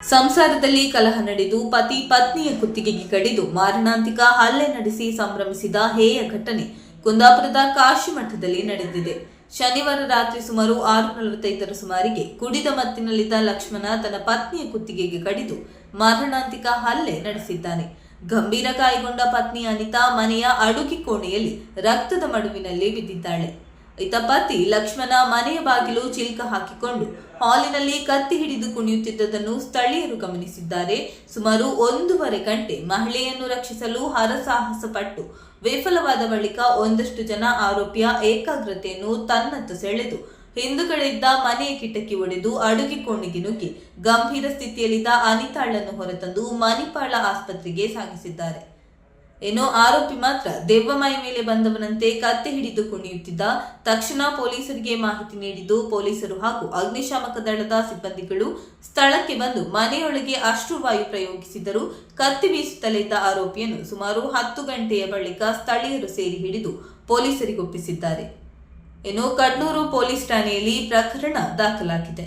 ಸಂಸಾರದಲ್ಲಿ ಕಲಹ ನಡೆದು ಪತಿ ಪತ್ನಿಯ ಕುತ್ತಿಗೆಗೆ ಕಡಿದು ಮಾರಣಾಂತಿಕ ಹಲ್ಲೆ ನಡೆಸಿ ಸಂಭ್ರಮಿಸಿದ ಹೇಯ ಘಟನೆ ಕುಂದಾಪುರದ ಕಾಶಿ ಮಠದಲ್ಲಿ ನಡೆದಿದೆ. ಶನಿವಾರ ರಾತ್ರಿ ಸುಮಾರು ಆರು ನಲವತ್ತೈದರ ಸುಮಾರಿಗೆ ಕುಡಿದ ಮತ್ತಿನಲ್ಲಿದ್ದ ಲಕ್ಷ್ಮಣ ತನ್ನ ಪತ್ನಿಯ ಕುತ್ತಿಗೆಗೆ ಕಡಿದು ಮಾರಣಾಂತಿಕ ಹಲ್ಲೆ ನಡೆಸಿದ್ದಾನೆ. ಗಂಭೀರ ಗಾಯಗೊಂಡ ಪತ್ನಿ ಅನಿತಾ ಮನೆಯ ಅಡುಗೆ ಕೋಣೆಯಲ್ಲಿ ರಕ್ತದ ಮಡುವಿನಲ್ಲಿ ಬಿದ್ದಿದ್ದಾಳೆ. ಇತ ಪತಿ ಲಕ್ಷ್ಮಣ ಮನೆಯ ಬಾಗಿಲು ಚಿಲ್ಕ ಹಾಕಿಕೊಂಡು ಹಾಲಿನಲ್ಲಿ ಕತ್ತಿ ಹಿಡಿದು ಕುಣಿಯುತ್ತಿದ್ದುದನ್ನು ಸ್ಥಳೀಯರು ಗಮನಿಸಿದ್ದಾರೆ. ಸುಮಾರು ಒಂದೂವರೆ ಗಂಟೆ ಮಹಿಳೆಯನ್ನು ರಕ್ಷಿಸಲು ಹರಸಾಹಸ ಪಟ್ಟು ವಿಫಲವಾದ ಬಳಿಕ ಒಂದಷ್ಟು ಜನ ಆರೋಪಿಯ ಏಕಾಗ್ರತೆಯನ್ನು ತನ್ನತ್ತ ಸೆಳೆದು ಹಿಂದುಗಳಿದ್ದ ಮನೆಯ ಕಿಟಕಿ ಒಡೆದು ಅಡುಗೆ ಕೋಣೆಗೆ ನುಗ್ಗಿ ಗಂಭೀರ ಸ್ಥಿತಿಯಲ್ಲಿದ್ದ ಅನಿತಾಳನ್ನು ಹೊರತಂದು ಮಣಿಪಾಳ ಆಸ್ಪತ್ರೆಗೆ ಸಾಗಿಸಿದ್ದಾರೆ. ಏನೋ ಆರೋಪಿ ಮಾತ್ರ ದೆವ್ವ ಮೈ ಮೇಲೆ ಬಂದವನಂತೆ ಕತ್ತೆ ಹಿಡಿದು ಕುಣಿಯುತ್ತಿದ್ದ. ತಕ್ಷಣ ಪೊಲೀಸರಿಗೆ ಮಾಹಿತಿ ನೀಡಿದ್ದು ಪೊಲೀಸರು ಹಾಗೂ ಅಗ್ನಿಶಾಮಕ ದಳದ ಸಿಬ್ಬಂದಿಗಳು ಸ್ಥಳಕ್ಕೆ ಬಂದು ಮನೆಯೊಳಗೆ ಅಶ್ರುವಾಯು ಪ್ರಯೋಗಿಸಿದರು. ಕತ್ತಿ ಬೀಸುತ್ತಲೇ ಇದ್ದ ಆರೋಪಿಯನ್ನು ಸುಮಾರು ಹತ್ತು ಗಂಟೆಯ ಬಳಿಕ ಸ್ಥಳೀಯರು ಸೇರಿ ಹಿಡಿದು ಪೊಲೀಸರಿಗೆ ಒಪ್ಪಿಸಿದ್ದಾರೆ. ಇನ್ನು ಕಡ್ನೂರು ಪೊಲೀಸ್ ಠಾಣೆಯಲ್ಲಿ ಪ್ರಕರಣ ದಾಖಲಾಗಿದೆ.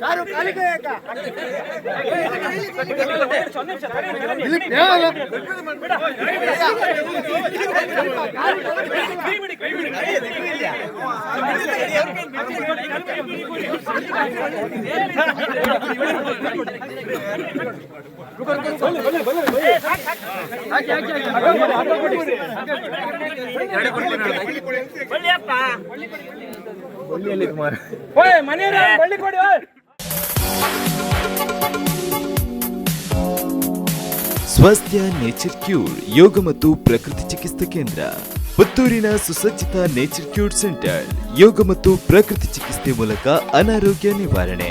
ಯಾರು ಕಾಲಿಗೆ ಇಲ್ಲಿ ಕುಮಾರ್ ಓಯ್ ಬಳ್ಳಿ ಕೊಡಿ ಓಯ್. ಸ್ವಾಸ್ಥ್ಯ ನೇಚರ್ ಕ್ಯೂರ್ ಯೋಗ ಮತ್ತು ಪ್ರಕೃತಿ ಚಿಕಿತ್ಸಾ ಕೇಂದ್ರ ಪುತ್ತೂರಿನ ಸುಸಜ್ಜಿತ ನೇಚರ್ ಕ್ಯೂರ್ ಸೆಂಟರ್ ಯೋಗ ಮತ್ತು ಪ್ರಕೃತಿ ಚಿಕಿತ್ಸೆ ಮೂಲಕ ಅನಾರೋಗ್ಯ ನಿವಾರಣೆ.